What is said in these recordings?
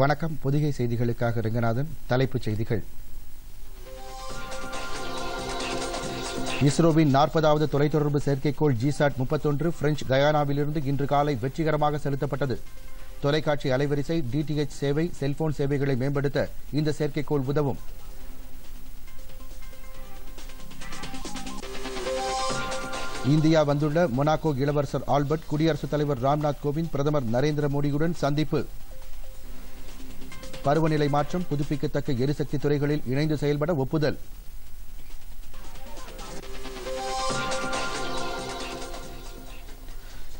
வணக்கம். பொதிகை செய்திகளுக்காக ரங்கநாதன். தலைப்புச் செய்திகள். இஸ்ரோவின் நாற்பதாவது தொலைத்தொடர்பு செயற்கைக்கோள் ஜிசாட் முப்பத்தொன்று பிரெஞ்சு கயானாவிலிருந்து இன்று காலை வெற்றிகரமாக செலுத்தப்பட்டது. தொலைக்காட்சி அலைவரிசை டிடிஎச் சேவை செல்போன் சேவைகளை மேம்படுத்த இந்த செயற்கைக்கோள் உதவும். இந்தியா வந்துள்ள மொனாக்கோ இளவரசர் ஆல்பர்ட் குடியரசுத் தலைவர் ராம்நாத் கோவிந்த் பிரதமர் நரேந்திர மோடியுடன் சந்திப்பு. பருவநிலை மாற்றம் புதுப்பிக்கத்தக்க எரிசக்தி துறைகளில் இணைந்து செயல்பட ஒப்புதல்.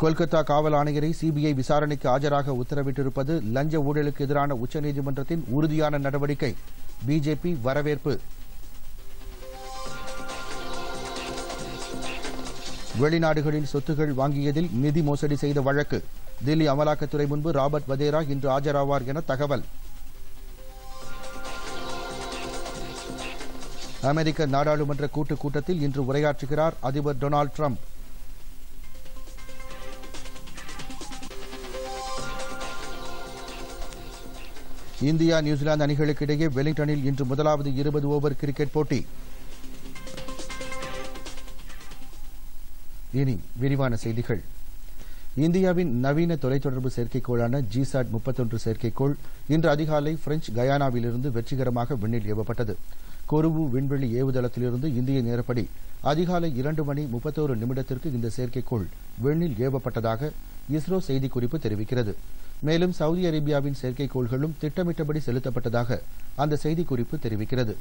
கொல்கத்தா காவல் ஆணையரை சிபிஐ விசாரணைக்கு ஆஜராக உத்தரவிட்டிருப்பது லஞ்ச ஊழலுக்கு எதிரான உச்சநீதிமன்றத்தின் உறுதியான நடவடிக்கை. பிஜேபி வரவேற்பு. வெளிநாடுகளில் சொத்துகள் வாங்கியதில் நிதி மோசடி செய்த வழக்கு. தில்லி அமலாக்கத்துறை முன்பு ராபர்ட் வதேரா இன்று ஆஜராவார் என தகவல். அமெரிக்க நாடாளுமன்ற கூட்டுக் கூட்டத்தில் இன்று உரையாற்றுகிறார் அதிபர் டொனால்டு டிரம்ப். இந்தியா நியூசிலாந்து அணிகளுக்கு இடையே வெலிங்டனில் இன்று முதலாவது இருபது ஓவர் கிரிக்கெட் போட்டி. இனி விரிவான செய்திகள். இந்தியாவின் நவீன தொலைத்தொடர்பு செயற்கைக்கோளான ஜிசாட் முப்பத்தொன்று செயற்கைக்கோள் இன்று அதிகாலை பிரெஞ்சு கயானாவிலிருந்து வெற்றிகரமாக விண்ணில் ஏவப்பட்டது. கொருவு விண்வெளி ஏவுதளத்திலிருந்து இந்திய நேரப்படி அதிகாலை இரண்டு மணி முப்பத்தோரு நிமிடத்திற்கு இந்த செயற்கைக்கோள் விண்ணில் ஏவப்பட்டதாக இஸ்ரோ செய்திக்குறிப்பு தெரிவிக்கிறது. மேலும் சவுதி அரேபியாவின் செயற்கைக்கோள்களும் திட்டமிட்டபடி செலுத்தப்பட்டதாக அந்த செய்திக்குறிப்பு தெரிவிக்கிறது.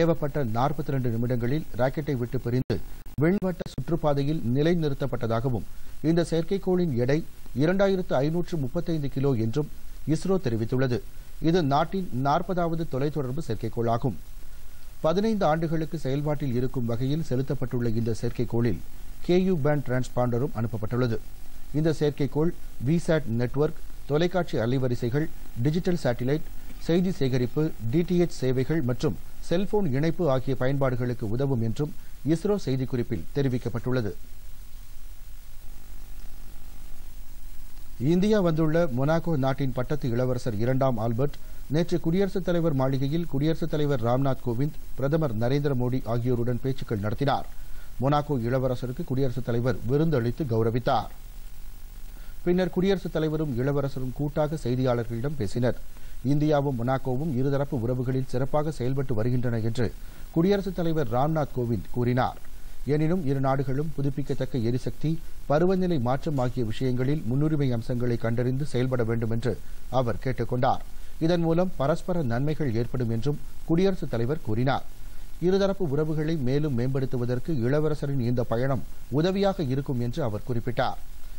ஏவப்பட்ட நாற்பத்தி ரெண்டு நிமிடங்களில் ராக்கெட்டை விட்டு பிரிந்து விண்வட்ட சுற்றுப்பாதையில் நிலைநிறுத்தப்பட்டதாகவும் இந்த செயற்கைக்கோளின் எடை இரண்டாயிரத்து ஐநூற்று முப்பத்தைந்து கிலோ என்றும் இஸ்ரோ தெரிவித்துள்ளது. இது நாட்டின் நாற்பதாவது தொலைத்தொடர்பு செயற்கைக்கோளாகும். பதினைந்து ஆண்டுகளுக்கு செயல்பாட்டில் இருக்கும் வகையில் செலுத்தப்பட்டுள்ள இந்த செயற்கைக்கோளில் கேயு பேண்ட் டிரான்ஸ்பாண்டரும் அனுப்பப்பட்டுள்ளது. இந்த செயற்கைக்கோள் விசாட் நெட்வொர்க் தொலைக்காட்சி அலைவரிசைகள் டிஜிட்டல் சேட்டிலைட் செய்தி சேகரிப்பு டிடிஎச் சேவைகள் மற்றும் செல்போன் இணைப்பு ஆகிய பயன்பாடுகளுக்கு உதவும் என்றும் இஸ்ரோ செய்திக்குறிப்பில் தெரிவிக்கப்பட்டுள்ளது. இந்தியா வந்துள்ள மொனாகோ நாட்டின் பட்டத்து இளவரசர் இரண்டாம் ஆல்பர்ட் நேற்று குடியரசுத் தலைவர் மாளிகையில் குடியரசுத் தலைவர் ராம்நாத் கோவிந்த் பிரதமர் நரேந்திர மோடி ஆகியோருடன் பேச்சுக்கள் நடத்தினார். மொனாக்கோ இளவரசருக்கு குடியரசுத் தலைவர் விருந்தளித்து கௌரவித்தார். பின்னர் குடியரசுத் தலைவரும் இளவரசரும் கூட்டாக செய்தியாளர்களிடம் பேசினர். இந்தியாவும் மொனாக்கோவும் இருதரப்பு உறவுகளில் சிறப்பாக செயல்பட்டு வருகின்றன என்று குடியரசுத் தலைவர் ராம்நாத் கோவிந்த் கூறினார். எனினும் இரு நாடுகளும் புதுப்பிக்கத்தக்க எரிசக்தி பருவநிலை மாற்றம் ஆகிய விஷயங்களில் முன்னுரிமை அம்சங்களை கண்டறிந்து செயல்பட வேண்டும் என்று அவர் கேட்டுக் கொண்டாா் இதன் மூலம் பரஸ்பர நன்மைகள் ஏற்படும் என்றும் குடியரசுத் தலைவர் கூறினார். இருதரப்பு உறவுகளை மேலும் மேம்படுத்துவதற்கு இளவரசரின் இந்த பயணம் உதவியாக இருக்கும் என்று அவர் குறிப்பிட்டார்.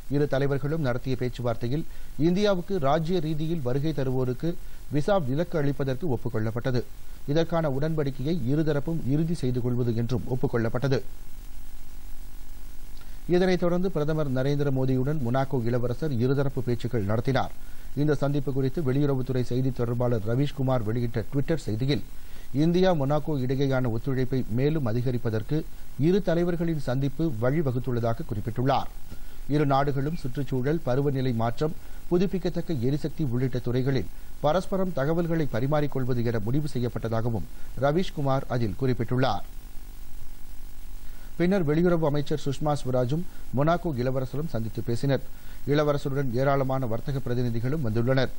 இரு தலைவர்களும் நடத்திய பேச்சுவார்த்தையில் இந்தியாவுக்கு ராஜ்ய ரீதியில் வருகை தருவோருக்கு விசா விலக்கு அளிப்பதற்கு ஒப்புக்கொள்ளப்பட்டது. இதற்கான உடன்படிக்கையை இருதரப்பும் இறுதி செய்து கொள்வது என்றும் ஒப்புக்கொள்ளப்பட்டது. இதனைத் தொடர்ந்து பிரதமர் நரேந்திர மோடியுடன் மொனாக்கோ இளவரசர் இருதரப்பு பேச்சுக்கள் நடத்தினார். இந்த சந்திப்பு குறித்து வெளியுறவுத்துறை செய்தி தொடர்பாளர் ரவீஷ்குமார் வெளியிட்ட டுவிட்டர் செய்தியில் இந்தியா மொனாக்கோ இடையேயான ஒத்துழைப்பை மேலும் அதிகரிப்பதற்கு இரு தலைவர்களின் சந்திப்பு வழிவகுத்துள்ளதாக குறிப்பிட்டுள்ளார். இரு நாடுகளும் சுற்றுச்சூழல் பருவநிலை மாற்றம் புதுப்பிக்கத்தக்க எரிசக்தி உள்ளிட்ட துறைகளில் பரஸ்பரம் தகவல்களை பரிமாறிக்கொள்வது என முடிவு செய்யப்பட்டதாகவும் ரவீஷ்குமார் அதில் குறிப்பிட்டுள்ளார். பின்னர் வெளியுறவு அமைச்சர் சுஷ்மா ஸ்வராஜும் மொனாக்கோ இளவரசரும் சந்தித்து பேசினர். இளவரசருடன் ஏராளமான வர்த்தக பிரதிநிதிகளும் வந்துள்ளனர்.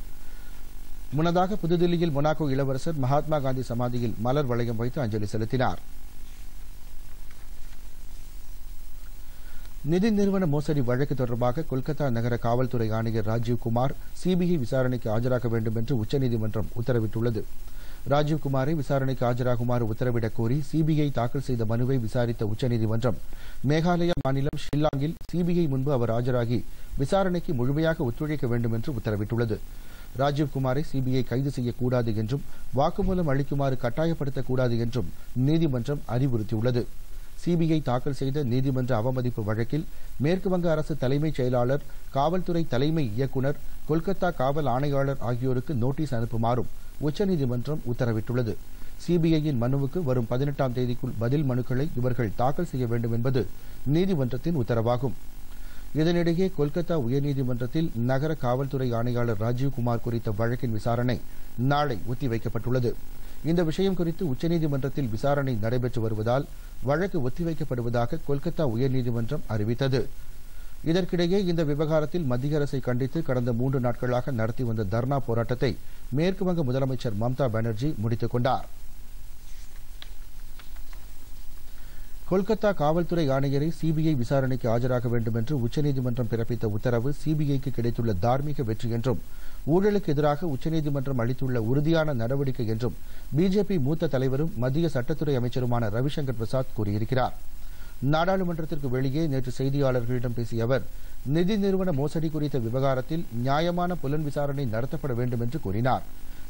முன்னதாக புதுதில்லியில் மொனாக்கோ இளவரசர் மகாத்மா காந்தி சமாதியில் மலர் வளையம் வைத்து அஞ்சலி செலுத்தினார். நிதி நிறுவன மோசடி வழக்கு தொடர்பாக கொல்கத்தா நகர காவல்துறை ஆணையர் ராஜீவ்குமார் சிபிஐ விசாரணைக்கு ஆஜராக வேண்டும் என்று உச்சநீதிமன்றம் உத்தரவிட்டுள்ளது. ராஜீவ்குமாரை விசாரணைக்கு ஆஜராகுமாறு உத்தரவிடக் கோரி சிபிஐ தாக்கல் செய்த மனுவை விசாரித்த உச்சநீதிமன்றம் மேகாலயா மாநிலம் ஷில்லாங்கில் சிபிஐ முன்பு அவர் ஆஜராகி விசாரணைக்கு முழுமையாக ஒத்துழைக்க வேண்டும் என்று உத்தரவிட்டுள்ளது ராஜீவ்குமாரை சிபிஐ கைது செய்யக்கூடாது என்றும் வாக்குமூலம் அளிக்குமாறு கட்டாயப்படுத்தக்கூடாது என்றும் நீதிமன்றம் அறிவுறுத்தியுள்ளது. சிபிஐ தாக்கல் செய்த நீதிமன்ற அவமதிப்பு வழக்கில் மேற்குவங்க அரசு தலைமைச் செயலாளர் காவல்துறை தலைமை இயக்குநர் கொல்கத்தா காவல் ஆணையாளர் ஆகியோருக்கு நோட்டீஸ் அனுப்புமாறும் உச்சநீதிமன்றம் உத்தரவிட்டுள்ளது. சிபிஐயின் மனுவுக்கு வரும் பதினெட்டாம் தேதிக்குள் பதில் மனுக்களை இவர்கள் தாக்கல் செய்ய வேண்டும் என்பது நீதிமன்றத்தின் உத்தரவாகும். இதனிடையே கொல்கத்தா உயர்நீதிமன்றத்தில் நகர காவல்துறை ஆணையாளர் ராஜீவ்குமார் குறித்த வழக்கின் விசாரணை நாளை ஒத்திவைக்கப்பட்டுள்ளது. இந்த விஷயம் குறித்து உச்சநீதிமன்றத்தில் விசாரணை நடைபெற்று வருவதால் வழக்கு ஒத்திவைக்கப்படுவதாக கொல்கத்தா உயர்நீதிமன்றம் அறிவித்தது. இதற்கிடையே இந்த விவகாரத்தில் மத்திய அரசை கண்டித்து கடந்த மூன்று நாட்களாக நடத்தி வந்த தர்ணா போராட்டத்தை மேற்குவங்க முதலமைச்சர் மம்தா பானர்ஜி முடித்துக் கொண்டாா் கொல்கத்தா காவல்துறை ஆணையரை சிபிஐ விசாரணைக்கு ஆஜராக வேண்டும் என்று உச்சநீதிமன்றம் பிறப்பித்த உத்தரவு சிபிஐக்கு கிடைத்துள்ள தார்மீக வெற்றி என்றும் ஊழலுக்கு எதிராக உச்சநீதிமன்றம் அளித்துள்ள உறுதியான நடவடிக்கை என்றும் பிஜேபி மூத்த தலைவரும் மத்திய சட்டத்துறை அமைச்சருமான ரவிசங்கர் பிரசாத் கூறியிருக்கிறார். நாடாளுமன்றத்திற்கு வெளியே நேற்று செய்தியாளர்களிடம் பேசிய அவர் நிதி நிறுவன மோசடி குறித்த விவகாரத்தில் நியாயமான புலன் விசாரணை நடத்தப்பட வேண்டும் என்று கூறினார்.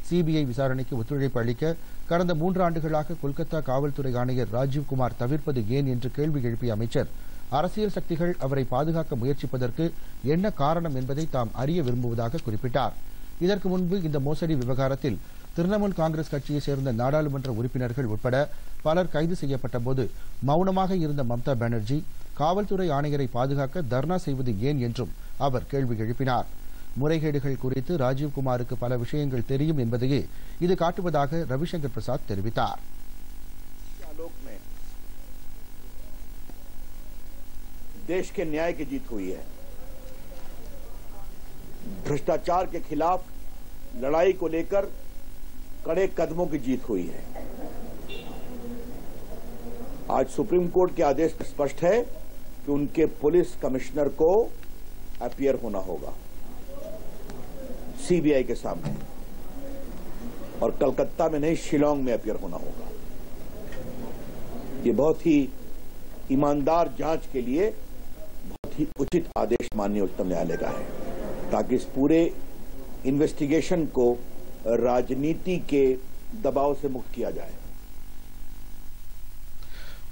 சிபிஐ விசாரணைக்கு ஒத்துழைப்பு அளிக்க கடந்த மூன்று ஆண்டுகளாக கொல்கத்தா காவல்துறை ஆணையர் ராஜீவ்குமார் தவிர்ப்பது ஏன் என்று கேள்வி எழுப்பிய அமைச்சர் அரசியல் சக்திகள் அவரை பாதுகாக்க முயற்சிப்பதற்கு என்ன காரணம் என்பதை தாம் அறிய விரும்புவதாக குறிப்பிட்டார். இதற்கு முன்பு இந்த மோசடி விவகாரத்தில் திரிணாமுல் காங்கிரஸ் கட்சியைச் சேர்ந்த நாடாளுமன்ற உறுப்பினர்கள் உட்பட பலர் கைது செய்யப்பட்டபோது மௌனமாக இருந்த மம்தா பானர்ஜி காவல்துறை ஆணையரை பாதுகாக்க தர்ணா செய்வது ஏன்? என்றும் அவர் கேள்வி எழுப்பினார். முறைகேடுகள் குறித்து ராஜீவ்குமாருக்கு பல விஷயங்கள் தெரியும் என்பதையே இது காட்டுவதாக ரவிசங்கர் பிரசாத் தெரிவித்தார் आलोक में देश के न्याय की जीत हुई है भ्रष्टाचार के खिलाफ लड़ाई को लेकर कड़े कदमों की जीत हुई है आज सुप्रीम कोर्ट के आदेश में स्पष्ट है कि उनके पुलिस कमिश्नर को अपियर होना होगा सीबीआई के सामने और कलकत्ता में नहीं शिलोंग में अपियर होना होगा ये बहुत ही ईमानदार जांच के लिए बहुत ही उचित आदेश माननीय उच्चतम न्यायालय का है ताकि इस पूरे इन्वेस्टिगेशन को राजनीति के दबाव से मुक्त किया जाए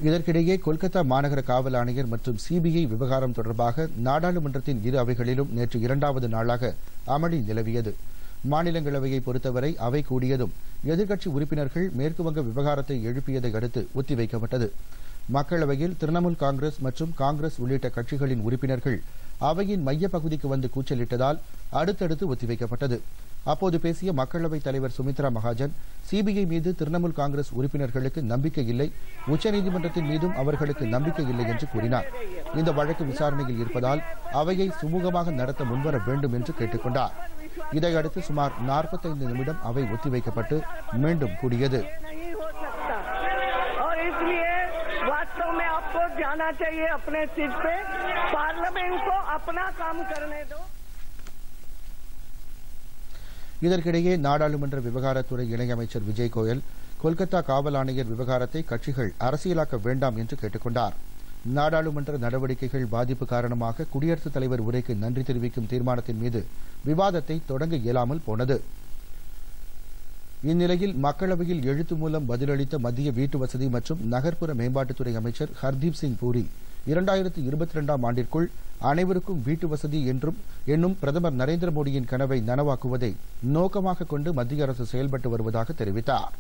இதற்கிடையே கொல்கத்தா மாநகர காவல் ஆணையர் மற்றும் சிபிஐ விவகாரம் தொடர்பாக நாடாளுமன்றத்தின் இரு அவைகளிலும் நேற்று இரண்டாவது நாளாக அமளி நிலவியது. மாநிலங்களவையை பொறுத்தவரை அவை கூடியதும் எதிர்க்கட்சி உறுப்பினர்கள் மேற்குவங்க விவகாரத்தை எழுப்பியதை அடுத்து ஒத்திவைக்கப்பட்டது. மக்களவையில் திரிணாமுல் காங்கிரஸ் மற்றும் காங்கிரஸ் உள்ளிட்ட கட்சிகளின் உறுப்பினர்கள் அவையின் மையப்பகுதிக்கு வந்து கூச்சலிட்டதால் அடுத்தடுத்து ஒத்திவைக்கப்பட்டது. அப்போது பேசிய மக்களவைத் தலைவர் சுமித்ரா மகாஜன் சிபிஐ மீது திரிணாமுல் காங்கிரஸ் உறுப்பினர்களுக்கு நம்பிக்கை இல்லை உச்சநீதிமன்றத்தின் மீதும் அவர்களுக்கு நம்பிக்கை இல்லை என்று கூறினார் இந்த வழக்கு விசாரணையில் இருப்பதால் அவையை சுமூகமாக நடத்த முன்வர வேண்டும் என்று கேட்டுக் கொண்டார் இதையடுத்து சுமார் நாற்பத்தைந்து நிமிடம் அவை ஒத்திவைக்கப்பட்டு மீண்டும் கூடியது नहीं हो सकता और इसलिए वास्तव में आपको जाना चाहिए अपने सीट पे पार्लियामेंट को अपना काम करने दो இதற்கிடையே நாடாளுமன்ற விவகாரத்துறை இணையமைச்சர் விஜய் கோயல் கொல்கத்தா காவல் ஆணையர் விவகாரத்தை கட்சிகள் அரசியலாக்க வேண்டாம் என்று கேட்டுக் கொண்டார் நாடாளுமன்ற நடவடிக்கைகள் பாதிப்பு காரணமாக குடியரசுத் தலைவர் உரைக்கு நன்றி தெரிவிக்கும் தீர்மானத்தின் மீது விவாதத்தை தொடங்க இயலாமல் போனது. இந்நிலையில் மக்களவையில் எழுத்து மூலம் பதிலளித்த மத்திய வீட்டு வசதி மற்றும் நகர்ப்புற மேம்பாட்டுத்துறை அமைச்சர் ஹர்தீப் சிங் பூரி இரண்டாயிரத்து இருபத்தி ரெண்டாம் ஆண்டிற்குள் அனைவருக்கும் வீட்டு வசதி என்றும் என்னும் பிரதமர் நரேந்திர மோடியின் கனவை நனவாக்குவதை நோக்கமாக கொண்டு மத்திய அரசு செயல்பட்டு வருவதாக தெரிவித்தார்.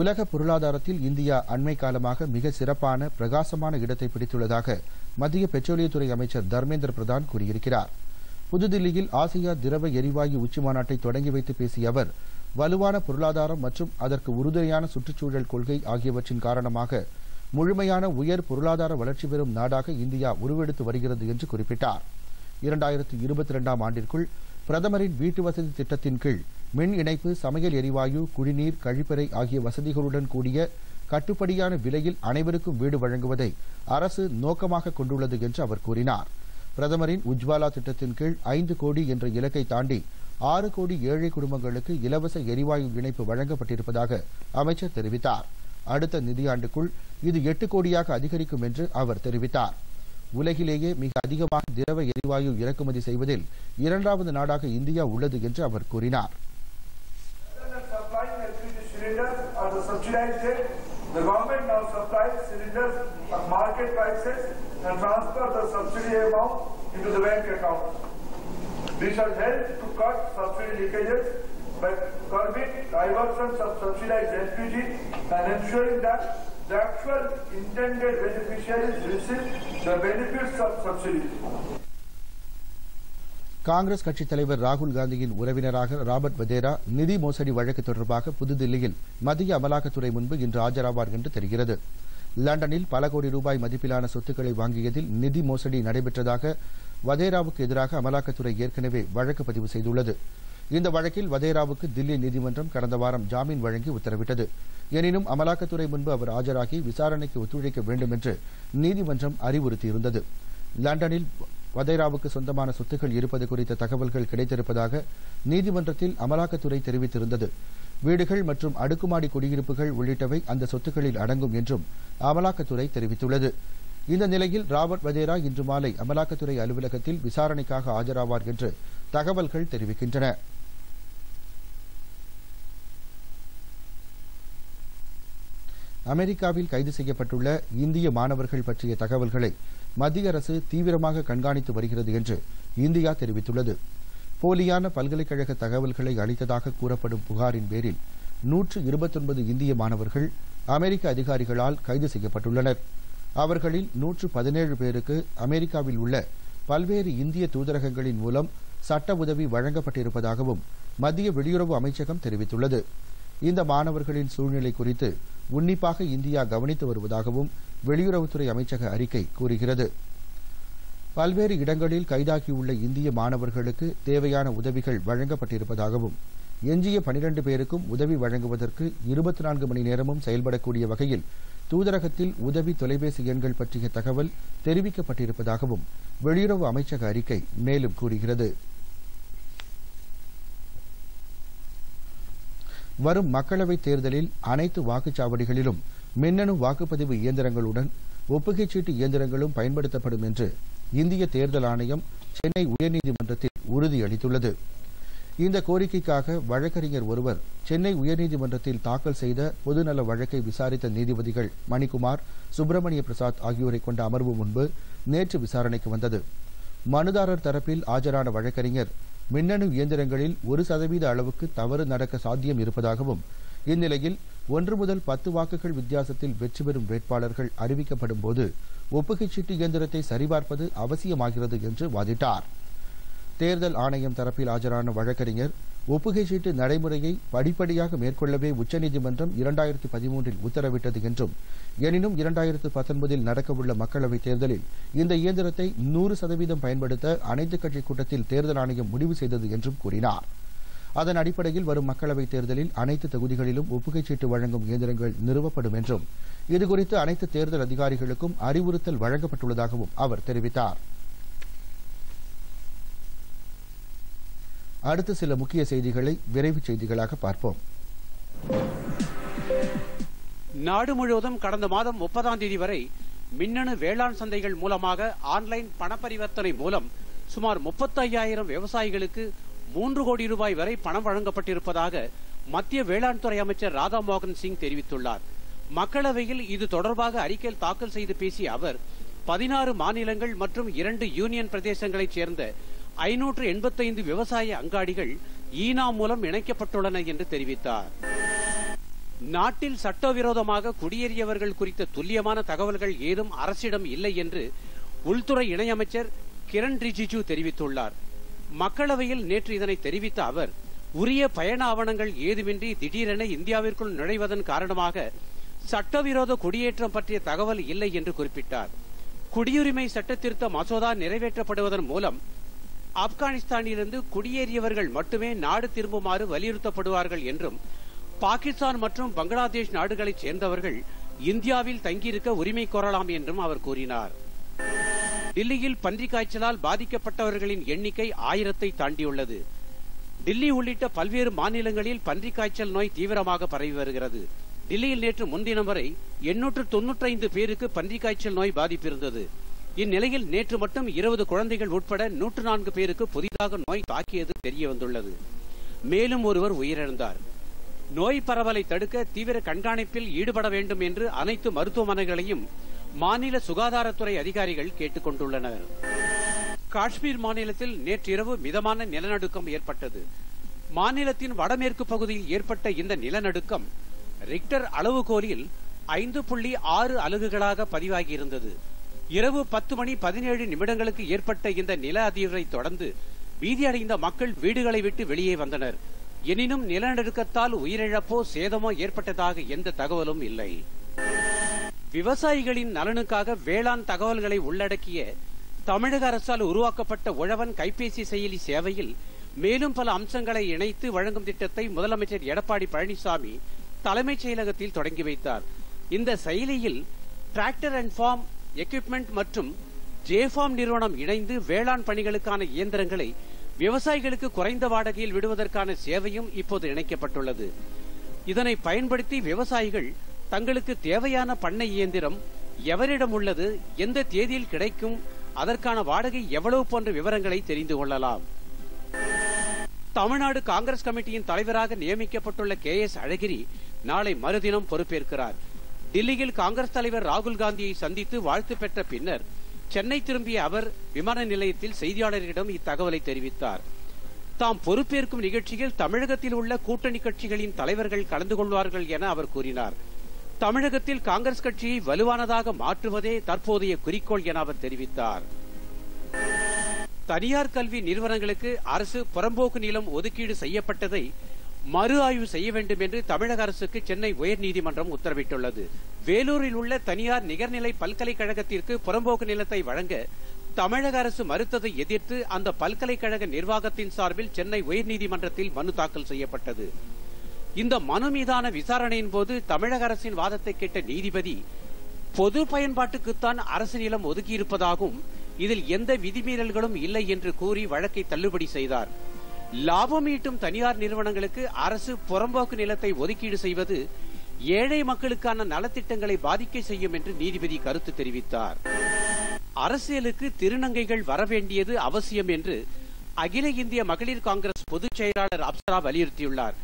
உலக பொருளாதாரத்தில் இந்தியா அண்மை காலமாக மிக சிறப்பான பிரகாசமான இடத்தை பிடித்துள்ளதாக மத்திய பெட்ரோலியத்துறை அமைச்சர் தர்மேந்திர பிரதான் கூறியிருக்கிறார். புதுதில்லியில் ஆசியா திரவ எரிவாயு உச்சிமாநாட்டை தொடங்கி வைத்து பேசிய அவர் வலுவான பொருளாதாரம் மற்றும் அதற்கு உறுதுணையான சுற்றுச்சூழல் கொள்கை ஆகியவற்றின் காரணமாக முழுமையான உயர் பொருளாதார வளர்ச்சி பெறும் நாடாக இந்தியா உருவெடுத்து வருகிறது என்று குறிப்பிட்டார். இரண்டாயிரத்து இருபத்தி இரண்டாம் ஆண்டிற்குள் பிரதமரின் வீட்டு வசதி திட்டத்தின் கீழ் மின் இணைப்பு சமையல் எரிவாயு குடிநீர் கழிப்பறை ஆகிய வசதிகளுடன் கூடிய கட்டுப்படியான விலையில் அனைவருக்கும் வீடு வழங்குவதை அரசு நோக்கமாக கொண்டுள்ளது என்று அவர் கூறினார். பிரதமரின் உஜ்வாலா திட்டத்தின் கீழ் ஐந்து கோடி என்ற இலக்கை தாண்டி ஆறு கோடி ஏழை குடும்பங்களுக்கு இலவச எரிவாயு இணைப்பு வழங்கப்பட்டிருப்பதாக அமைச்சர் தெரிவித்தார். அடுத்த நிதியாண்டுக்குள் இது எட்டு கோடியாக அதிகரிக்கும் என்று அவர் தெரிவித்தார் உலகிலேயே மிக அதிகமாக திரவ எரிவாயு இறக்குமதி செய்வதில் இரண்டாவது நாடாக இந்தியா உள்ளது என்று அவர் கூறினார் the government now supplies cylinders at market prices and transfer the subsidy amount into the bank account. This has helped to cut subsidy leakages by curbing diversions of subsidized LPG and ensuring that the actual intended beneficiaries receive the benefits of subsidies. Congress கட்சித் தலைவர் ராகுல் காந்தியின் உறவினராக Robert Vadra நிதி மோசடி வழக்கு தொடர்பாக புதுதில்லியில் மத்திய அமலாக்கத்துறை முன்பு இன்று ஆஜராவார் என்று தெரிகிறது லண்டனில் பல கோடி ரூபாய் மதிப்பிலான சொத்துக்களை வாங்கியதில் நிதி மோசடி நடைபெற்றதாக வதேராவுக்கு எதிராக அமலாக்கத்துறை ஏற்கனவே வழக்கு பதிவு செய்துள்ளது இந்த வழக்கில் வதேராவுக்கு தில்லி நீதிமன்றம் கடந்த வாரம் ஜாமீன் வழங்கி உத்தரவிட்டது. எனினும் அமலாக்கத்துறை முன்பு அவர் ஆஜராகி விசாரணைக்கு ஒத்துழைக்க வேண்டும் என்று நீதிமன்றம் அறிவுறுத்தியிருந்தது. லண்டனில் வதேராவுக்கு சொந்தமான சொத்துக்கள் இருப்பது குறித்த தகவல்கள் கிடைத்திருப்பதாக நீதிமன்றத்தில் அமலாக்கத்துறை தெரிவித்திருந்தது. வீடுகள் மற்றும் அடுக்குமாடி குடியிருப்புகள் உள்ளிட்டவை அந்த சொத்துக்களில் அடங்கும் என்றும் அமலாக்கத்துறை தெரிவித்துள்ளது. இந்த நிலையில் ராபர்ட் வதேரா இன்று மாலை அமலாக்கத்துறை அலுவலகத்தில் விசாரணைக்காக ஆஜராவார் என்று தகவல்கள் தெரிவிக்கின்றன. அமெரிக்காவில் கைது செய்யப்பட்டுள்ள இந்திய மாணவர்கள் பற்றிய தகவல்களை மத்திய அரசு தீவிரமாக கண்காணித்து வருகிறது என்று இந்தியா தெரிவித்துள்ளது. போலியான பல்கலைக்கழக தகவல்களை அளித்ததாக கூறப்படும் புகாரின் பேரில் நூற்று இருபத்தொன்பது இந்திய மாணவர்கள் அமெரிக்க அதிகாரிகளால் கைது செய்யப்பட்டுள்ளனர். அவர்களில் நூற்று பதினேழு பேருக்கு அமெரிக்காவில் உள்ள பல்வேறு இந்திய தூதரகங்களின் மூலம் சட்ட உதவி வழங்கப்பட்டிருப்பதாகவும் மத்திய வெளியுறவு அமைச்சகம் தெரிவித்துள்ளது. இந்த மாணவர்களின் சூழ்நிலை குறித்து உன்னிப்பாக இந்தியா கவனித்து வருவதாகவும் வெளியுறவுத்துறை அமைச்சக அறிக்கை கூறுகிறது. பல்வேறு இடங்களில் கைதாகியுள்ள இந்திய மாணவர்களுக்கு தேவையான உதவிகள் வழங்கப்பட்டிருப்பதாகவும் எஞ்சிய பனிரண்டு பேருக்கும் உதவி வழங்குவதற்கு இருபத்தி நான்கு மணி நேரமும் செயல்படக்கூடிய வகையில் தூதரகத்தில் உதவி தொலைபேசி எண்கள் பற்றிய தகவல் தெரிவிக்கப்பட்டிருப்பதாகவும் வெளியுறவு அமைச்சக அறிக்கை மேலும் கூறுகிறது. வரும் மக்களவைத் தேர்தலில் அனைத்து வாக்குச்சாவடிகளிலும் மின்னணு வாக்குப்பதிவு இயந்திரங்களுடன் ஒப்புகைச் சீட்டு இயந்திரங்களும் பயன்படுத்தப்படும் என்று இந்திய தேர்தல் ஆணையம் சென்னை உயர்நீதிமன்றத்தில் உறுதியளித்துள்ளது. இந்த கோரிக்கைக்காக வழக்கறிஞர் ஒருவர் சென்னை உயர்நீதிமன்றத்தில் தாக்கல் செய்த பொதுநல வழக்கை விசாரித்த நீதிபதிகள் மணிக்குமார் சுப்பிரமணிய பிரசாத் ஆகியோரை கொண்ட அமர்வு முன்பு நேற்று விசாரணைக்கு வந்தது. மனுதாரர் தரப்பில் ஆஜரான வழக்கறிஞர் மின்னணு இயந்திரங்களில் ஒரு சதவீத அளவுக்கு தவறு நடக்க சாத்தியம் இருப்பதாகவும் இந்நிலையில் ஒன்று முதல் பத்து வாக்குகள் வித்தியாசத்தில் வெற்றி பெறும் வேட்பாளர்கள் அறிவிக்கப்படும் போது ஒப்புகைச் சீட்டு இயந்திரத்தை சரிபார்ப்பது அவசியமாகிறது என்று வாதிட்டார். தேர்தல் ஆணையம் தரப்பில் ஆஜரான வழக்கறிஞர் ஒப்புகை சீட்டு நடைமுறையை படிப்படியாக மேற்கொள்ளவே உச்சநீதிமன்றம் இரண்டாயிரத்து பதிமூன்றில் உத்தரவிட்டது என்றும் எனினும் இரண்டாயிரத்து பத்தொன்பதில் நடக்கவுள்ள மக்களவைத் தேர்தலில் இந்த இயந்திரத்தை நூறு சதவீதம் பயன்படுத்த அனைத்துக் கட்சி கூட்டத்தில் தேர்தல் ஆணையம் முடிவு செய்தது என்றும் கூறினார். அதன் அடிப்படையில் வரும் மக்களவைத் தேர்தலில் அனைத்து தொகுதிகளிலும் ஒப்புகை சீட்டு வழங்கும் இயந்திரங்கள் நிறுவப்படும் என்றும் இதுகுறித்து அனைத்து தேர்தல் அதிகாரிகளுக்கும் அறிவுறுத்தல் வழங்கப்பட்டுள்ளதாகவும் அவர் தெரிவித்தார். அடுத்து சில முக்கிய செய்திகளை விரைவு செய்திகளாக பார்ப்போம். நாடு முழுவதும் கடந்த மாதம் முப்பதாம் தேதி வரை மின்னணு வேளாண் சந்தைகள் மூலமாக ஆன்லைன் பணப்பரிவர்த்தனை மூலம் சுமார் முப்பத்தையாயிரம் விவசாயிகளுக்கு மூன்று கோடி ரூபாய் வரை பணம் வழங்கப்பட்டிருப்பதாக மத்திய வேளாண் துறை அமைச்சர் ராதா மோகன் சிங் தெரிவித்துள்ளார். மக்களவையில் இது தொடர்பாக அறிக்கை தாக்கல் செய்து பேசிய அவர் பதினாறு மாநிலங்கள் மற்றும் இரண்டு யூனியன் பிரதேசங்களைச் சேர்ந்த ஐநூற்று எண்பத்தைந்து விவசாய அங்காடிகள் ஈனா மூலம் இணைக்கப்பட்டுள்ளன என்று தெரிவித்தார். நாட்டில் சட்டவிரோதமாக குடியேறியவர்கள் குறித்த துல்லியமான தகவல்கள் ஏதும் அரசிடம் இல்லை என்று உள்துறை இணையமைச்சர் கிரண் ரிஜிஜு தெரிவித்துள்ளார். மக்களவையில் நேற்று இதனை தெரிவித்த அவர் உரிய பயண ஆவணங்கள் ஏதுமின்றி திடீரென இந்தியாவிற்குள் நுழைவதன் காரணமாக சட்டவிரோத குடியேற்றம் பற்றிய தகவல் இல்லை என்று குறிப்பிட்டார். குடியுரிமை சட்டத்திருத்த மசோதா நிறைவேற்றப்படுவதன் மூலம் ஆப்கானிஸ்தானிலிருந்து குடியேறியவர்கள் மட்டுமே நாடு திரும்புமாறு வலியுறுத்தப்படுவார்கள் என்றும் பாகிஸ்தான் மற்றும் பங்களாதேஷ் நாடுகளைச் சேர்ந்தவர்கள் இந்தியாவில் தங்கியிருக்க உரிமை கோரலாம் என்றும் அவர் கூறினார். டில்லியில் பன்றிக் காய்ச்சலால் பாதிக்கப்பட்டவர்களின் எண்ணிக்கை ஆயிரத்தை தாண்டியுள்ளது. டில்லி உள்ளிட்ட பல்வேறு மாநிலங்களில் பன்றிக் காய்ச்சல் நோய் தீவிரமாக பரவி வருகிறது. டில்லியில் நேற்று முன்தினம் வரை எண்ணூற்று தொன்னூற்றைந்து பேருக்கு பன்றிக் காய்ச்சல் நோய் பாதிப்பு இருந்தது. இந்நிலையில் நேற்று மட்டும் இருபது குழந்தைகள் உட்பட நூற்று நான்கு பேருக்கு புதிதாக நோய் தாக்கியது தெரிய வந்துள்ளது மேலும் ஒருவர் உயிரிழந்தார். நோய் பரவலை தடுக்க தீவிர கண்காணிப்பில் ஈடுபட வேண்டும் என்று அனைத்து மருத்துவமனைகளையும் மாநில சுகாதாரத்துறை அதிகாரிகள் கேட்டுக் கொண்டுள்ளனர். காஷ்மீர் மாநிலத்தில் நேற்றிரவு மிதமான நிலநடுக்கம் ஏற்பட்டது. மாநிலத்தின் வடமேற்கு பகுதியில் ஏற்பட்ட இந்த நிலநடுக்கம் ரிக்டர் அளவுகோலில் ஐந்து புள்ளி ஆறு அலகுகளாக பதிவாகியிருந்தது. இரவு பத்து மணி பதினேழு நிமிடங்களுக்கு ஏற்பட்ட இந்த நில அதிர்வை தொடர்ந்து பீதியடைந்த மக்கள் வீடுகளை விட்டு வெளியே வந்தனர். எனினும் நிலநடுக்கத்தால் உயிரிழப்போ சேதமோ ஏற்பட்டதாக எந்த தகவலும் இல்லை. விவசாயிகளின் நலனுக்காக வேளாண் தகவல்களை உள்ளடக்கிய தமிழக அரசால் உருவாக்கப்பட்ட உழவன் கைபேசி செயலி சேவையில் மேலும் பல அம்சங்களை இணைத்து வழங்கும் திட்டத்தை முதலமைச்சர் எடப்பாடி பழனிசாமி தலைமைச் செயலகத்தில் தொடங்கி வைத்தார். இந்த செயலியில் டிராக்டர் அண்ட் ஃபார்ம் எக்யூப்மெண்ட் மற்றும் ஜேஃபார்ம் நிறுவனம் இணைந்து வேளாண் பணிகளுக்கான இயந்திரங்களை விவசாயிகளுக்கு குறைந்த வாடகையில் விடுவதற்கான சேவையும் இப்போது இணைக்கப்பட்டுள்ளது. இதனை பயன்படுத்தி விவசாயிகள் தங்களுக்கு தேவையான பண்ணை இயந்திரம் எவரிடம் உள்ளது எந்த தேதியில் கிடைக்கும் அதற்கான வாடகை எவ்வளவு போன்ற விவரங்களை தெரிந்து கொள்ளலாம். தமிழ்நாடு காங்கிரஸ் கமிட்டியின் தலைவராக நியமிக்கப்பட்டுள்ள கே எஸ் அழகிரி நாளை மறுதினம் பொறுப்பேற்கிறார். டில்லியில் காங்கிரஸ் தலைவர் ராகுல் காந்தியை சந்தித்து வாழ்த்து பெற்ற பின்னர் சென்னை திரும்பிய அவர் விமான நிலையத்தில் செய்தியாளர்களிடம் இத்தகவலை தெரிவித்தார். தாம் பொறுப்பேற்கும் நிகழ்ச்சியில் தமிழகத்தில் உள்ள கூட்டணி கட்சிகளின் தலைவர்கள் கலந்து கொள்வார்கள் என அவர் கூறினார். தமிழகத்தில் காங்கிரஸ் கட்சியை வலுவானதாக மாற்றுவதே தற்போதைய குறிக்கோள் என அவர் தெரிவித்தார். தனியார் கல்வி நிறுவனங்களுக்கு அரசு புறம்போக்கு நிலம் ஒதுக்கீடு செய்யப்பட்டதை மறு ஆய்வு செய்ய வேண்டும் என்று தமிழக அரசுக்கு சென்னை உயர்நீதிமன்றம் உத்தரவிட்டுள்ளது. வேலூரில் உள்ள தனியார் நிகர்நிலை பல்கலைக்கழகத்திற்கு புறம்போக்கு நிலத்தை வழங்க தமிழக அரசு மறுத்ததை எதிர்த்து அந்த பல்கலைக்கழக நிர்வாகத்தின் சார்பில் சென்னை உயர்நீதிமன்றத்தில் மனு தாக்கல் செய்யப்பட்டது. இந்த மனு மீதான விசாரணையின் போது தமிழக அரசின் வாதத்தை கேட்ட நீதிபதி பொது பயன்பாட்டுக்குத்தான் அரசு நிலம் ஒதுக்கியிருப்பதாகவும் இதில் எந்த விதிமீறல்களும் இல்லை என்று கூறி வழக்கை தள்ளுபடி செய்தார். லாபம் ஈட்டும் தனியார் நிறுவனங்களுக்கு அரசு புறம்போக்கு நிலத்தை ஒதுக்கீடு செய்வது ஏழை மக்களுக்கான நலத்திட்டங்களை பாதிக்க செய்யும் என்று நீதிபதி கருத்து தெரிவித்தார். அரசியலுக்கு திருநங்கைகள் வரவேண்டியது அவசியம் என்று அகில இந்திய மகளிர் காங்கிரஸ் பொதுச் செயலாளர் அப்சரா வலியுறுத்தியுள்ளார்.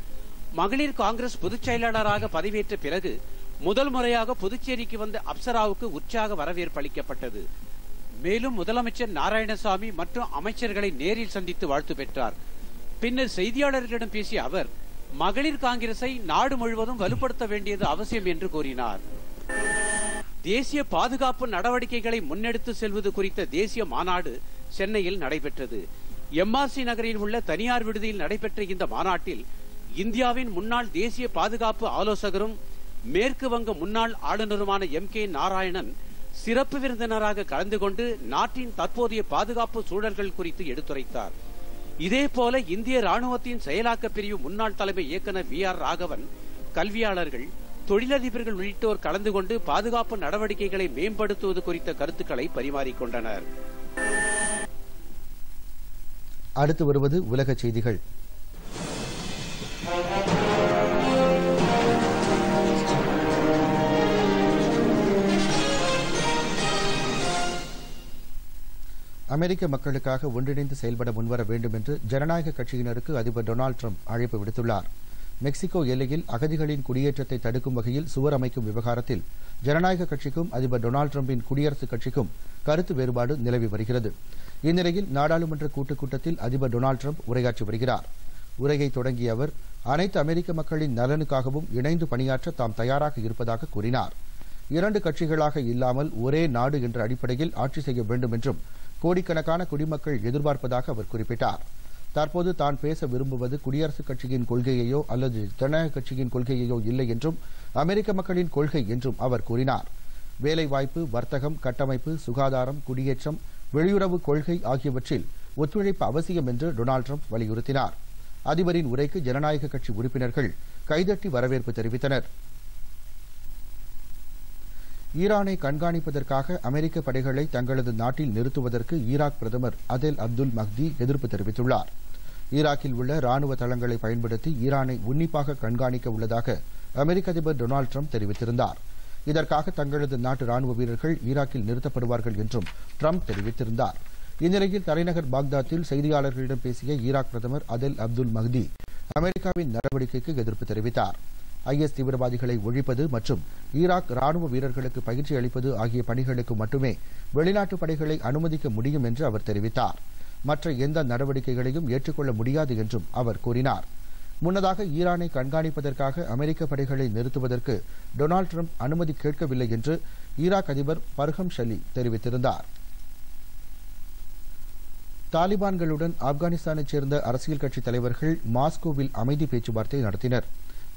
மகளிர் காங்கிரஸ் பொதுச் செயலாளராக பதவியேற்ற பிறகு முதல் முறையாக புதுச்சேரிக்கு வந்த அப்சராவுக்கு உற்சாக வரவேற்பு அளிக்கப்பட்டது. மேலும் முதலமைச்சர் நாராயணசாமி மற்றும் அமைச்சர்களை நேரில் சந்தித்து வாழ்த்து பெற்றார். பின்னர் செய்தியாளர்களிடம் பேசிய அவர் மகளிர் காங்கிரஸை நாடு முழுவதும் வலுப்படுத்த வேண்டியது அவசியம் என்று கூறினார். தேசிய பாதுகாப்பு நடவடிக்கைகளை முன்னெடுத்து செல்வது குறித்த தேசிய மாநாடு சென்னையில் நடைபெற்றது. எம்ஆர்சி நகரில் உள்ள தனியார் விடுதியில் நடைபெற்ற இந்த மாநாட்டில் இந்தியாவின் முன்னாள் தேசிய பாதுகாப்பு ஆலோசகரும் மேற்கு வங்க முன்னாள் ஆளுநருமான எம் கே நாராயணன் சிறப்பு விருந்தினராக கலந்து கொண்டு நாட்டின் தற்போதைய பாதுகாப்பு சூழல்கள் குறித்து எடுத்துரைத்தார். இதே போல இந்திய ராணுவத்தின் செயலாக்க பிரிவு முன்னாள் தலைமை இயக்குநர் வி ஆர் ராகவன் கல்வியாளர்கள் தொழிலதிபர்கள் உள்ளிட்டோர் கலந்து கொண்டு பாதுகாப்பு நடவடிக்கைகளை மேம்படுத்துவது குறித்த கருத்துக்களை பரிமாறிக்கொண்டனர். அடுத்து வருவது உலக செய்திகள். அமெரிக்க மக்களுக்காக ஒன்றிணைந்து செயல்பட முன்வர வேண்டும் என்று ஜனநாயக கட்சியினருக்கு அதிபர் டொனால்டு ட்ரம்ப் அழைப்பு விடுத்துள்ளார். மெக்சிகோ எல்லையில் அகதிகளின் குடியேற்றத்தை தடுக்கும் வகையில் சுவர் அமைக்கும் விவகாரத்தில் ஜனநாயக கட்சிக்கும் அதிபர் டொனால்டு டிரம்பின் குடியரசுக் கட்சிக்கும் கருத்து வேறுபாடு நிலவி வருகிறது. இந்நிலையில் நாடாளுமன்ற கூட்டுக் கூட்டத்தில் அதிபர் டொனால்டு ட்ரம்ப் உரையாற்றி வருகிறார். உரையை தொடங்கிய அவர் அனைத்து அமெரிக்க மக்களின் நலனுக்காகவும் இணைந்து பணியாற்ற தாம் தயாராக இருப்பதாக கூறினார். இரண்டு கட்சிகளாக இல்லாமல் ஒரே நாடு என்ற அடிப்படையில் ஆட்சி செய்ய வேண்டும் என்றும் கோடிக்கணக்கான குடிமக்கள் எதிர்பார்ப்பதாக அவர் குறிப்பிட்டார். தற்போது தான் பேச விரும்புவது குடியரசுக் கட்சியின் கொள்கையையோ அல்லது ஜனநாயக கட்சியின் கொள்கையையோ இல்லை என்றும் அமெரிக்க மக்களின் கொள்கை என்றும் அவர் கூறினார். வேலைவாய்ப்பு வர்த்தகம் கட்டமைப்பு சுகாதாரம் குடியேற்றம் வெளியுறவு கொள்கை ஆகியவற்றில் ஒத்துழைப்பு அவசியம் என்று டொனால்டு ட்ரம்ப் வலியுறுத்தினார். அதிபரின் உரைக்கு ஜனநாயக கட்சி உறுப்பினர்கள் கைதட்டி வரவேற்பு தெரிவித்தனர். ஈரானை கண்காணிப்பதற்காக அமெரிக்க படைகளை தங்களது நாட்டில் நிறுத்துவதற்கு ஈராக் பிரதமர் அதெல் அப்துல் மஹ்தி எதிர்ப்பு தெரிவித்துள்ளார். ஈராக்கில் உள்ள ராணுவ தளங்களை பயன்படுத்தி ஈரானை உன்னிப்பாக கண்காணிக்க உள்ளதாக அமெரிக்க அதிபர் டொனால்டு ட்ரம்ப் தெரிவித்திருந்தார். இதற்காக தங்களது நாட்டு ராணுவ வீரர்கள் ஈராக்கில் நிறுத்தப்படுவார்கள் என்றும் ட்ரம்ப் தெரிவித்திருந்தார். இந்நிலையில் தலைநகர் பாக்தாத்தில் செய்தியாளர்களிடம் பேசிய ஈராக் பிரதமர் அதெல் அப்துல் மஹ்தி அமெரிக்காவின் நடவடிக்கைக்கு எதிர்ப்பு தெரிவித்தார். ஐஎஸ் தீவிரவாதிகளை ஒழிப்பது மற்றும் ஈராக் ராணுவ வீரர்களுக்கு பயிற்சி அளிப்பது ஆகிய பணிகளுக்கு மட்டுமே வெளிநாட்டு படைகளை அனுமதிக்க முடியும் என்று அவர் தெரிவித்தார். மற்ற எந்த நடவடிக்கைகளையும் ஏற்றுக்கொள்ள முடியாது என்றும் அவர் கூறினார். முன்னதாக ஈரானை கண்காணிப்பதற்காக அமெரிக்க படைகளை நிறுத்துவதற்கு டொனால்டு ட்ரம்ப் அனுமதி கேட்கவில்லை என்று ஈராக் அதிபர் பர்ஹம் ஷலி தெரிவித்திருந்தார். தாலிபான்களுடன் ஆப்கானிஸ்தானைச் சேர்ந்த அரசியல் கட்சித் தலைவர்கள் மாஸ்கோவில் அமைதி பேச்சுவார்த்தை நடத்தினர்.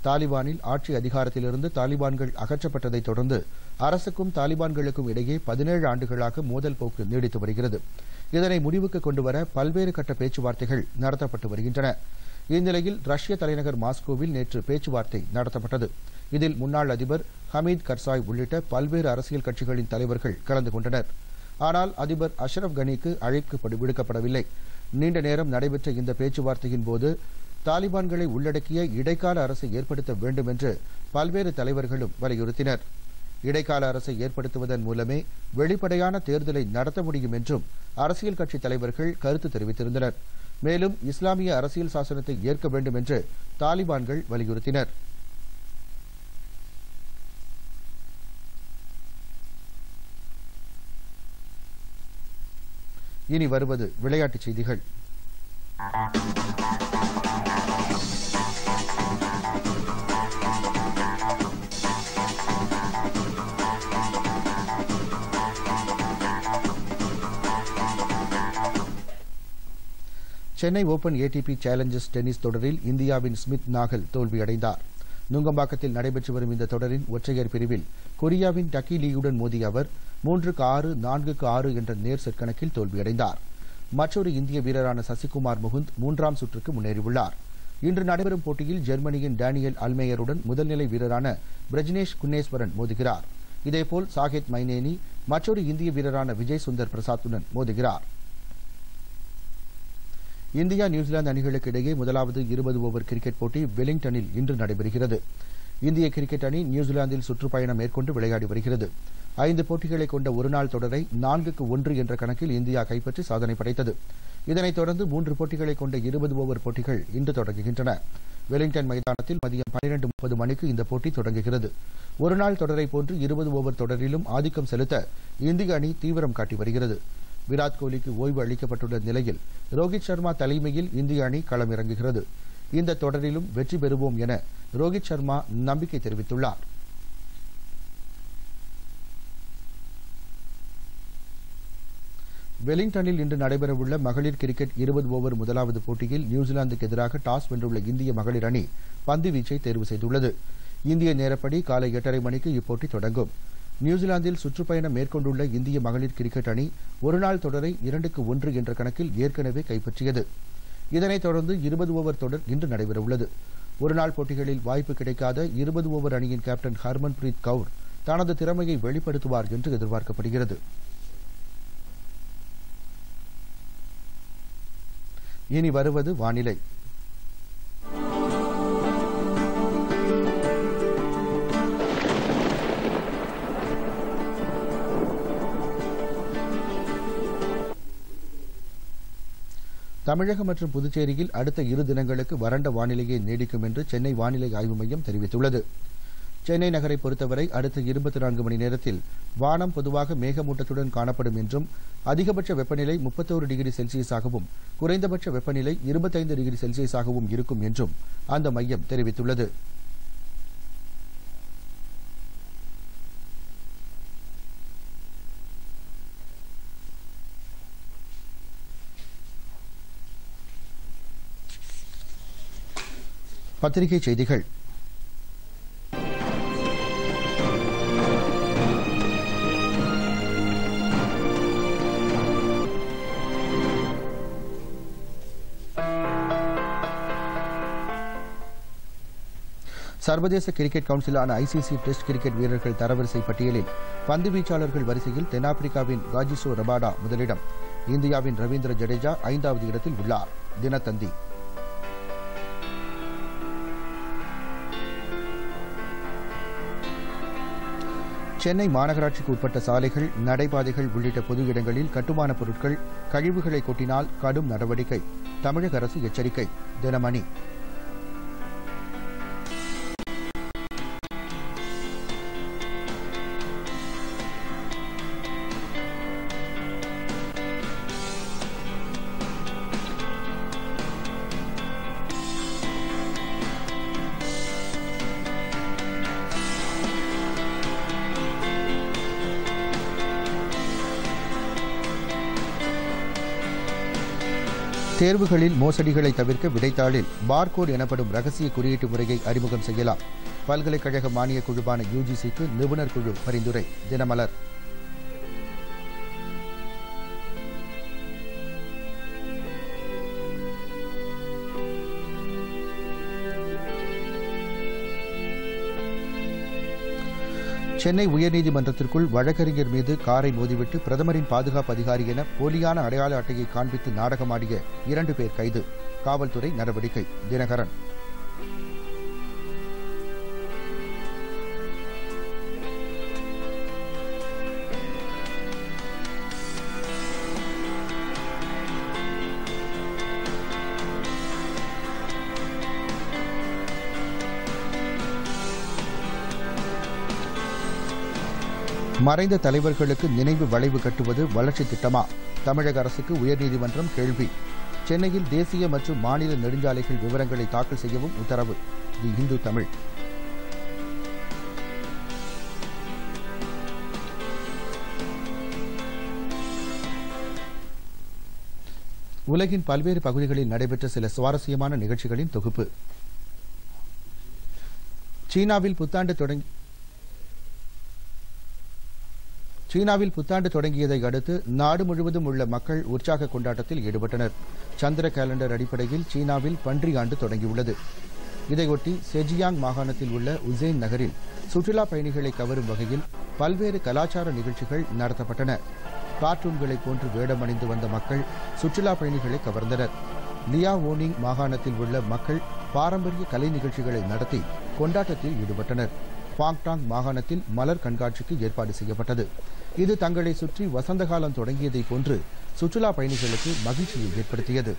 தாலிபானில் ஆட்சி அதிகாரத்திலிருந்து தாலிபான்கள் அகற்றப்பட்டதைத் தொடர்ந்து அரசுக்கும் தாலிபான்களுக்கும் இடையே பதினேழு ஆண்டுகளாக மோதல் போக்கு நீடித்து வருகிறது. இதனை முடிவுக்கு கொண்டுவர பல்வேறு கட்ட பேச்சுவார்த்தைகள் நடத்தப்பட்டு வருகின்றன. இந்நிலையில் ரஷ்ய தலைநகர் மாஸ்கோவில் நேற்று பேச்சுவார்த்தை நடத்தப்பட்டது. இதில் முன்னாள் அதிபர் ஹமீத் கர்சாய் உள்ளிட்ட பல்வேறு அரசியல் கட்சிகளின் தலைவர்கள் கலந்து கொண்டனர். ஆனால் அதிபர் அஷ்ரப் கனிக்கு அழைப்பு விடுக்கப்படவில்லை. நீண்ட நேரம் நடைபெற்ற இந்த பேச்சுவார்த்தையின் போது தாலிபான்களை உள்ளடக்கிய இடைக்கால அரசை ஏற்படுத்த வேண்டும் என்று பல்வேறு தலைவர்களும் வலியுறுத்தினர். இடைக்கால அரசை ஏற்படுத்துவதன் மூலமே வெளிப்படையான தேர்தலை நடத்த முடியும் என்றும் அரசியல் கட்சித் தலைவர்கள் கருத்து தெரிவித்திருந்தனர். மேலும் இஸ்லாமிய அரசியல் சாசனத்தை ஏற்க வேண்டும் என்று தாலிபான்கள் வலியுறுத்தினர். இனி வருவது விளையாட்டுச் செய்திகள். Chennai Open ATP challengers tennis தொடரில் இந்தியாவின் ஸ்மித் நாகல் தோல்வியடைந்தார். நுங்கம்பாக்கத்தில் நடைபெற்று வரும் இந்த தொடரின் ஒற்றையர் பிரிவில் கொரியாவின் டக்கி லீயுடன் மோதிய அவர் மூன்றுக்கு ஆறு நான்குக்கு ஆறு என்ற நேர் செட் கணக்கில் தோல்வியடைந்தார். மற்றொரு இந்திய வீரரான சசிகுமார் முகுந்த் மூன்றாம் சுற்றுக்கு முன்னேறியுள்ளார். இன்று நடைபெறும் போட்டியில் ஜெர்மனியின் டேனியல் அல்மேயருடன் முதல்நிலை வீரரான பிரஜ்னேஷ் குன்னேஸ்வரன் மோதுகிறார். இதேபோல் சாகேத் மைனேனி மற்றொரு இந்திய வீரரான விஜய் சுந்தர் பிரசாத்துடன் மோதுகிறார். இந்தியா நியூசிலாந்து அணிகளுக்கு இடையே முதலாவது இருபது ஓவர் கிரிக்கெட் போட்டி வெலிங்டனில் இன்று நடைபெறுகிறது. இந்திய கிரிக்கெட் அணி நியூசிலாந்தில் சுற்றுப்பயணம் மேற்கொண்டு விளையாடி வருகிறது. ஐந்து போட்டிகளை கொண்ட ஒருநாள் தொடரை நான்குக்கு ஒன்று என்ற கணக்கில் இந்தியா கைப்பற்றி சாதனை படைத்தது. இதனைத் தொடர்ந்து மூன்று போட்டிகளை கொண்ட இருபது ஓவர் போட்டிகள் இன்று தொடங்குகின்றன. வெலிங்டன் மைதானத்தில் மதியம் பனிரெண்டு முப்பது மணிக்கு இந்த போட்டி தொடங்குகிறது. ஒருநாள் தொடரை போன்று இருபது ஓவர் தொடரிலும் ஆதிக்கம் செலுத்த இந்திய அணி தீவிரம் காட்டி வருகிறது. விராட் கோலிக்கு ஓய்வு அளிக்கப்பட்டுள்ள நிலையில் ரோஹித் சர்மா தலைமையில் இந்திய அணி களமிறங்குகிறது. இந்த தொடரிலும் வெற்றி பெறுவோம் என ரோஹித் சர்மா நம்பிக்கை தெரிவித்துள்ளார். வெலிங்டனில் இன்று நடைபெறவுள்ள மகளிர் கிரிக்கெட் இருபது ஓவர் முதலாவது போட்டியில் நியூசிலாந்துக்கு எதிராக டாஸ் வென்றுள்ள இந்திய மகளிர் அணி பந்து வீச்சை தேர்வு செய்துள்ளது. இந்திய நேரப்படி காலை எட்டரை மணிக்கு இப்போட்டி தொடங்கும். நியூசிலாந்தில் சுற்றுப்பயணம் மேற்கொண்டுள்ள இந்திய மகளிர் கிரிக்கெட் அணி ஒருநாள் தொடரை இரண்டுக்கு ஒன்று என்ற கணக்கில் ஏற்கனவே கைப்பற்றியது. இதனைத் தொடர்ந்து இருபது ஓவர் தொடர் இன்று நடைபெறவுள்ளது. ஒருநாள் போட்டிகளில் வாய்ப்பு கிடைக்காத இருபது ஓவர் அணியின் கேப்டன் ஹர்மன்பிரீத் கவுர் தனது திறமையை வெளிப்படுத்துவார் என்று எதிர்பார்க்கப்படுகிறது. இனி வருவது வானிலை. தமிழகம் மற்றும் புதுச்சேரியில் அடுத்த இரு தினங்களுக்கு வறண்ட வானிலையே நீடிக்கும் என்று சென்னை வானிலை ஆய்வு மையம் தெரிவித்துள்ளது. சென்னை நகரை பொறுத்தவரை அடுத்த இருபத்தி நான்கு மணி நேரத்தில் வானம் பொதுவாக மேகமூட்டத்துடன் காணப்படும் என்றும் அதிகபட்ச வெப்பநிலை முப்பத்தோரு டிகிரி செல்சியஸாகவும் குறைந்தபட்ச வெப்பநிலை இருபத்தைந்து டிகிரி செல்சியஸாகவும் இருக்கும் என்றும் அந்த மையம் தெரிவித்துள்ளது. பத்திரிகை செய்திகள். சர்வதேச கிரிக்கெட் கவுன்சிலான ஐசிசி டெஸ்ட் கிரிக்கெட் வீரர்கள் தரவரிசை பட்டியலில் பந்து வீச்சாளர்கள் வரிசையில் தென்னாப்பிரிக்காவின் ராஜிசோ ரபாடா முதலிடம். இந்தியாவின் ரவீந்திர ஜடேஜா ஐந்தாவது இடத்தில் உள்ளார். தினத்தந்தி. சென்னை மாநகராட்சிக்கு உட்பட்ட சாலைகள் நடைபாதைகள் உள்ளிட்ட பொது இடங்களில் கட்டுமானப் பொருட்கள் கழிவுகளை கொட்டினால் கடும் நடவடிக்கை தமிழக அரசு எச்சரிக்கை. தினமணி தேர்வுகளில் மோசடிகளை தவிர்க்க விடைத்தாளில் பார்கோட் எனப்படும் ரகசிய குறியீட்டு முறையை அறிமுகம் செய்யலாம். பல்கலைக்கழக மானியக் குழுவான யுஜிசிக்கு நிபுணர் குழு பரிந்துரை. தினமலர். சென்னை உயர்நீதிமன்றத்திற்குள் வழக்கறிஞர் மீது காரை மோதிவிட்டு பிரதமரின் பாதுகாப்பு அதிகாரி என போலியான அடையாள அட்டையை காண்பித்து நாடகமாடிய இரண்டு பேர் கைது. காவல்துறை நடவடிக்கை. தினகரன். மறைந்த தலைவர்களுக்கு நினைவு வளைவு கட்டுவது வளர்ச்சி திட்டமா? தமிழக அரசுக்கு உயர்நீதிமன்றம் கேள்வி. சென்னையில் தேசிய மற்றும் மாநில நெடுஞ்சாலைகள் விவரங்களை தாக்கல் செய்யவும் உத்தரவு. தி இந்து தமிழ். உலகின் பல்வேறு பகுதிகளில் நடைபெற்ற சில சுவாரஸ்யமான நிகழ்ச்சிகளின் தொகுப்பு. சீனாவில் புத்தாண்டு தொடங்கி சீனாவில் புத்தாண்டு தொடங்கியதை அடுத்து நாடு முழுவதும் உள்ள மக்கள் உற்சாக கொண்டாட்டத்தில் ஈடுபட்டனர். சந்திர கேலண்டர் அடிப்படையில் சீனாவில் பன்றி ஆண்டு தொடங்கியுள்ளது. இதையொட்டி செஜியாங் மாகாணத்தில் உள்ள உசேன் நகரில் சுற்றுலா பயணிகளை கவரும் வகையில் பல்வேறு கலாச்சார நிகழ்ச்சிகள் நடத்தப்பட்டன. கார்ட்டூன்களைப் போன்று வேடமணிந்து வந்த மக்கள் சுற்றுலா பயணிகளை கவர்ந்தனர். லியா ஓனிங் மாகாணத்தில் உள்ள மக்கள் பாரம்பரிய கலை நிகழ்ச்சிகளை நடத்தி கொண்டாட்டத்தில் ஈடுபட்டனர். பாக்டாங் மாகாணத்தில் மலர் கண்காட்சிக்கு ஏற்பாடு செய்யப்பட்டது. இது தங்களை சுற்றி வசந்த காலம் தொடங்கியதை போன்று சுற்றுலா பயணிகளுக்கு மகிழ்ச்சியை ஏற்படுத்தியது.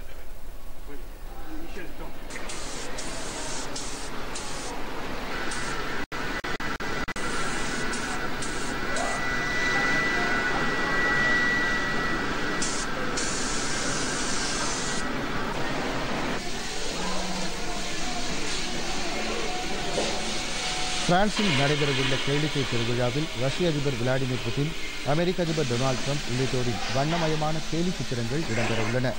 பிரான்சில் நடைபெறவுள்ள கேளிக்கை திருவிழாவில் ரஷ்ய அதிபர் விளாடிமிர் புட்டின் அமெரிக்க அதிபர் டொனால்டு ட்ரம்ப் உள்ளிட்டோரின் வண்ணமயமான கேலி சித்திரங்கள் இடம்பெறவுள்ளன.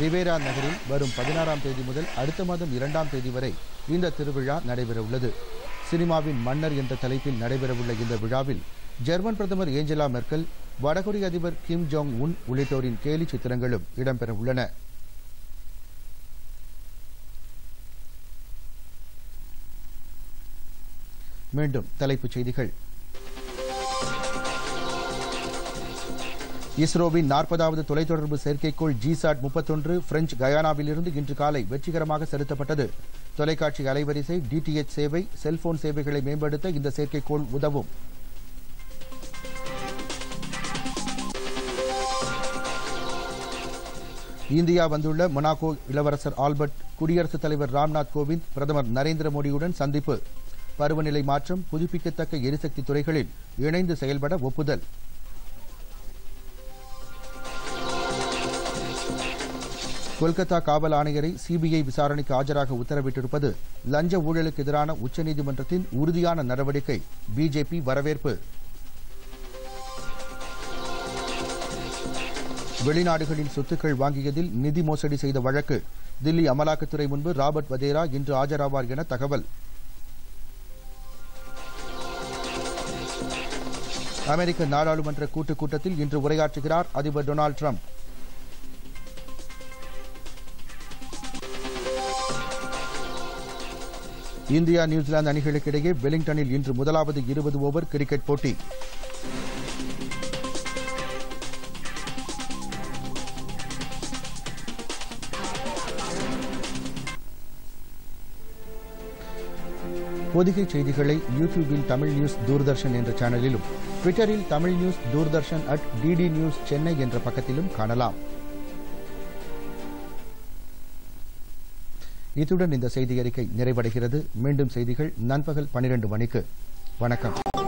ரிவேரா நகரில் வரும் பதினாறாம் தேதி முதல் அடுத்த மாதம் இரண்டாம் தேதி வரை இந்த திருவிழா நடைபெறவுள்ளது. சினிமாவின் மன்னர் என்ற தலைப்பில் நடைபெறவுள்ள இந்த விழாவில் ஜெர்மன் பிரதமர் ஏஞ்சலா மெர்க்கல் வடகொரிய அதிபர் கிம் ஜோங் உன் உள்ளிட்டோரின் கேலி சித்திரங்களும் இடம்பெறவுள்ளன. மீண்டும் தலைப்புச் செய்திகள். இஸ்ரோவின் நாற்பதாவது தொலைத்தொடர்பு செயற்கைக்கோள் ஜிசாட் முப்பத்தொன்று பிரெஞ்சு கயானாவிலிருந்து இன்று காலை வெற்றிகரமாக செலுத்தப்பட்டது. தொலைக்காட்சி அலைவரிசை டிடிஎச் சேவை செல்போன் சேவைகளை மேம்படுத்த இந்த செயற்கைக்கோள் உதவும். இந்தியா வந்துள்ள மொனாகோ இளவரசர் ஆல்பர்ட் குடியரசுத் தலைவர் ராம்நாத் கோவிந்த் பிரதமர் நரேந்திர மோடியுடன் சந்திப்பு. பருவநிலை மாற்றம் புதுப்பிக்கத்தக்க எரிசக்தி துறைகளில் இணைந்து செயல்பட ஒப்புதல். கொல்கத்தா காவல் ஆணையரை சிபிஐ விசாரணைக்கு ஆஜராக உத்தரவிட்டிருப்பது லஞ்ச ஊழலுக்கு எதிரான உச்சநீதிமன்றத்தின் உறுதியான நடவடிக்கை. பிஜேபி வரவேற்பு. வெளிநாடுகளில் சொத்துக்கள் வாங்கியதில் நிதி மோசடி செய்த வழக்கு. தில்லி அமலாக்கத்துறை முன்பு ராபர்ட் வதேரா இன்று ஆஜராவார் என தகவல். அமெரிக்க நாடாளுமன்ற கூட்டுக் கூட்டத்தில் இன்று உரையாற்றுகிறார் அதிபர் டொனால்டு ட்ரம்ப். இந்தியா நியூசிலாந்து அணிகளுக்கு இடையே வெலிங்டனில் இன்று முதலாவது இருபது ஓவர் கிரிக்கெட் போட்டி. பொதிகை செய்திகளை யூடியூபில் தமிழ் நியூஸ் தூர்தர்ஷன் என்ற சேனலிலும் ட்விட்டரில் Tamil news Doordarshan at DD news Chennai என்ற பக்கத்திலும் காணலாம். இத்துடன் இந்த செய்தி அறிக்கை நிறைவடைகிறது. மீண்டும் செய்திகள் நண்பகல் பனிரெண்டு மணிக்கு. வணக்கம்.